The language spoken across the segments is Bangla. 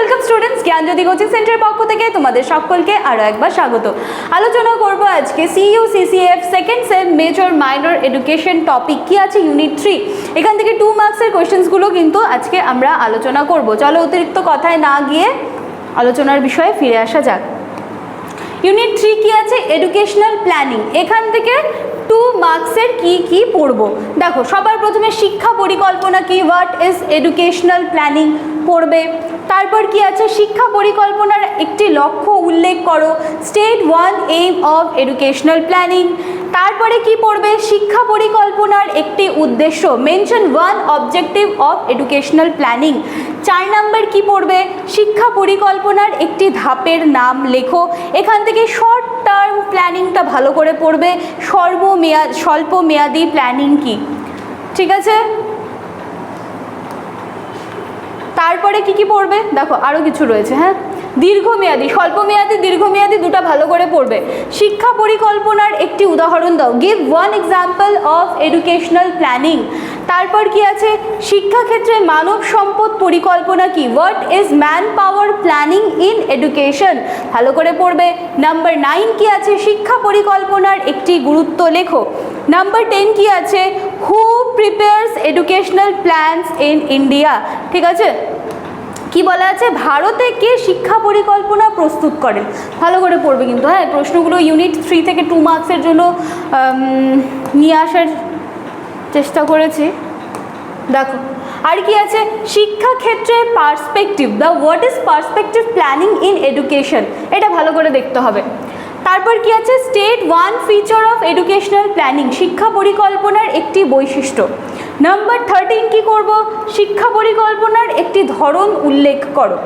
ওয়েলকাম স্টুডেন্টস জ্ঞানজ্যোতি কোচিং সেন্টারের পক্ষ থেকে তোমাদের সকলকে আরও একবার স্বাগত। আলোচনা করব আজকে CU CCF second sem major minor education topic কি আছে ইউনিট থ্রি এখান থেকে টু মার্কসের কোয়েশ্চেন্সগুলো কিন্তু আজকে আমরা আলোচনা করব। চলো অতিরিক্ত কথায় না গিয়ে আলোচনার বিষয়ে ফিরে আসা যাক। ইউনিট থ্রি কি আছে? এডুকেশনাল প্ল্যানিং এখান থেকে টু মার্কসের কি কি পড়ব? দেখো, সবার প্রথমে শিক্ষা পরিকল্পনা কি? হোয়াট ইজ এডুকেশনাল প্ল্যানিং পড়বে? তারপর কি আছে? শিক্ষা পরিকল্পনার একটি লক্ষ্য উল্লেখ করো। State one aim of educational planning তারপরে কি পড়বে? শিক্ষা পরিকল্পনার একটি উদ্দেশ্য। Mention one objective of educational planning চার নাম্বার কি পড়বে? শিক্ষা পরিকল্পনার একটি ধাপের নাম লেখো। এখান থেকে শর্ট টার্ম প্ল্যানিংটা ভালো করে পড়বে সর্বমেয়াদ স্বল্প মেয়াদি প্ল্যানিং কি? ঠিক আছে? তারপরে কি কি পড়বে? দেখো আরও কিছু রয়েছে হ্যাঁ? দীর্ঘমেয়াদী স্বল্পমেয়াদী দীর্ঘমেয়াদী দুটো ভালো করে পড়বে। শিক্ষা পরিকল্পনার একটি উদাহরণ দাও। Give one example of educational planning তারপর কি আছে? শিক্ষাক্ষেত্রে মানব সম্পদ পরিকল্পনা কি? What is manpower planning in education ভালো করে পড়বে। নাম্বার নাইন কি আছে? শিক্ষা পরিকল্পনার একটি গুরুত্ব লেখো। নাম্বার টেন কি আছে? Who prepares educational plans in India ঠিক আছে? কি বলা আছে? ভারতে কে শিক্ষা পরিকল্পনা প্রস্তুত করেন? ভালো করে পড়বে কিন্তু হ্যাঁ? প্রশ্নগুলো ইউনিট থ্রি থেকে টু মার্কসের জন্য নিয়ে আসার চেষ্টা করেছি। দেখো, আর কি আছে? শিক্ষাক্ষেত্রে perspective the what is perspective planning in education এটা ভালো করে দেখতে হবে। তারপর কি আছে? State one feature of educational planning শিক্ষা পরিকল্পনার একটি বৈশিষ্ট্য। নাম্বার থার্টিন কি করব? শিক্ষা পরিকল্পনার একটি ধরন উল্লেখ করো।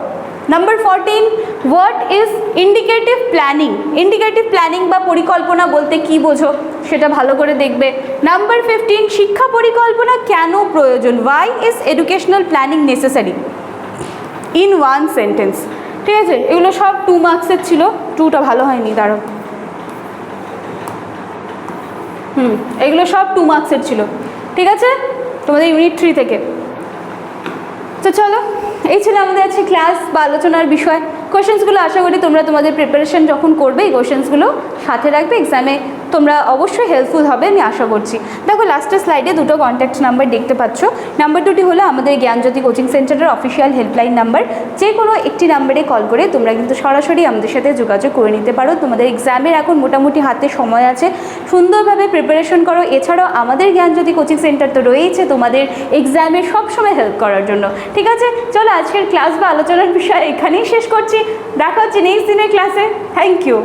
Number fourteen what is indicative planning indicative planning বা পরিকল্পনা বলতে কি বোঝো? সেটা ভালো করে দেখবে। নাম্বার ফিফটিন শিক্ষা পরিকল্পনা কেন প্রয়োজন? Why is educational planning necessary in one sentence ঠিক আছে? এগুলো সব টু মার্কসের ছিল। টুটা ভালো হয়নি দাঁড়ো হুম, এগুলো সব টু মার্কসের ছিল। ঠিক আছে? তোমাদের ইউনিট থ্রি থেকে। তো চলো, এই ছিল আমাদের আজকে ক্লাস বা আলোচনার বিষয়। কোয়েশ্চেন্সগুলো আশা করি তোমরা তোমাদের প্রিপারেশন যখন করবে, এই কোয়েশ্চেন্সগুলো সাথে রাখবে। এক্সামে তোমরা অবশ্যই হেল্পফুল হবে, আমি আশা করছি। দেখো লাস্টের স্লাইডে দুটো কন্ট্যাক্ট নাম্বার দেখতে পাচ্ছ। নাম্বার দুটি হলো আমাদের জ্ঞানজ্যোতি কোচিং সেন্টারের অফিসিয়াল হেল্পলাইন নাম্বার যে কোনো একটি নাম্বারে কল করে তোমরা কিন্তু সরাসরি আমাদের সাথে যোগাযোগ করে নিতে পারো। তোমাদের এক্সামের এখন মোটামুটি হাতে সময় আছে। সুন্দরভাবে প্রিপারেশন করো। এছাড়াও আমাদের জ্ঞানজ্যোতি কোচিং সেন্টার তো রয়েছে তোমাদের এক্সামে সবসময় হেল্প করার জন্য। ঠিক আছে? চলো, আজকের ক্লাস বা আলোচনার বিষয় এখানেই শেষ করছি। দেখা হচ্ছে নেক্সট দিনের ক্লাসে থ্যাংক ইউ